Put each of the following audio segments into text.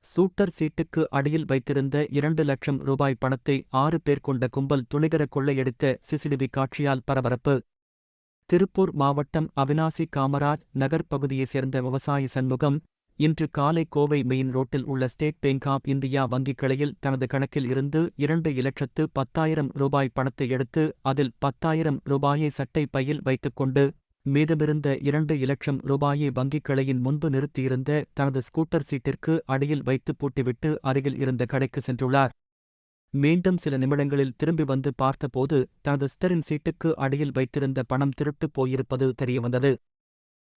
சூட்டர் சீட்டுக்கு அடியில் வைத்திருந்த இரண்டு லட்சம் ரூபாய் பணத்தை ஆறு பேர் கொண்ட கும்பல் துணிகர கொள்ளையடித்த சிசிடிவி காட்சியால் பரபரப்பு. திருப்பூர் மாவட்டம் அவினாசி காமராஜ் நகர் பகுதியைச் சேர்ந்த விவசாயி சண்முகம் இன்று காலை கோவை மெயின் ரோட்டில் உள்ள ஸ்டேட் பேங்க் ஆப் இந்தியா வங்கிக் கிளையில் தனது கணக்கில் இருந்து இரண்டு இலட்சத்து பத்தாயிரம் ரூபாய் பணத்தை எடுத்து அதில் பத்தாயிரம் ரூபாயை சட்டை பையில் வைத்துக்கொண்டு மீதமிருந்த இரண்டு இலட்சம் ரூபாயை வங்கிக் கிளையின் முன்பு நிறுத்தியிருந்த தனது ஸ்கூட்டர் சீட்டிற்கு அடியில் வைத்து பூட்டிவிட்டு அருகில் இருந்த கடைக்கு சென்றுள்ளார். மீண்டும் சில நிமிடங்களில் திரும்பி வந்து பார்த்தபோது தனது ஸ்டரின் சீட்டுக்கு அடியில் வைத்திருந்த பணம் திருட்டுப் போயிருப்பது தெரியவந்தது.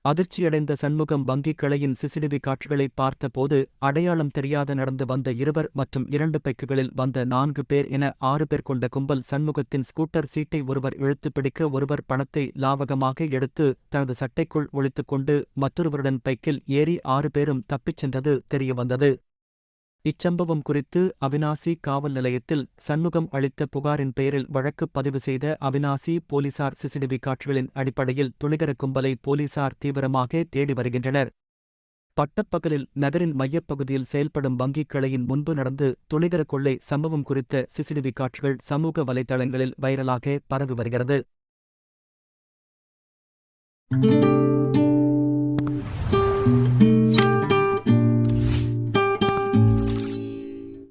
அதிர்ச்சியடைந்த சண்முகம் வங்கிக் கிளையின் சிசிடிவி காட்சிகளை பார்த்தபோது அடையாளம் தெரியாத நடந்து வந்த இருவர் மற்றும் இரண்டு பைக்குகளில் வந்த நான்கு பேர் என ஆறு பேர் கொண்ட கும்பல் சண்முகத்தின் ஸ்கூட்டர் சீட்டை ஒருவர் இழுத்து பிடிக்க ஒருவர் பணத்தை லாவகமாக எடுத்து தனது சட்டைக்குள் ஒழித்துக்கொண்டு மற்றொருவருடன் பைக்கில் ஏறி ஆறு பேரும் தப்பிச் சென்றது தெரியவந்தது. இச்சம்பவம் குறித்து அவினாசி காவல் நிலையத்தில் சண்முகம் அளித்த புகாரின் பெயரில் வழக்கு பதிவு செய்த அவினாசி போலீசார் சிசிடிவி காட்சிகளின் அடிப்படையில் துணிகர கும்பலை போலீசார் தீவிரமாக தேடி வருகின்றனர். பட்டப்பகலில் நகரின் மையப்பகுதியில் செயல்படும் வங்கிக் கிளையின் முன்பு நடந்து துணிகர கொள்ளை சம்பவம் குறித்த சிசிடிவி காட்சிகள் சமூக வலைதளங்களில் வைரலாக பரவி வருகிறது.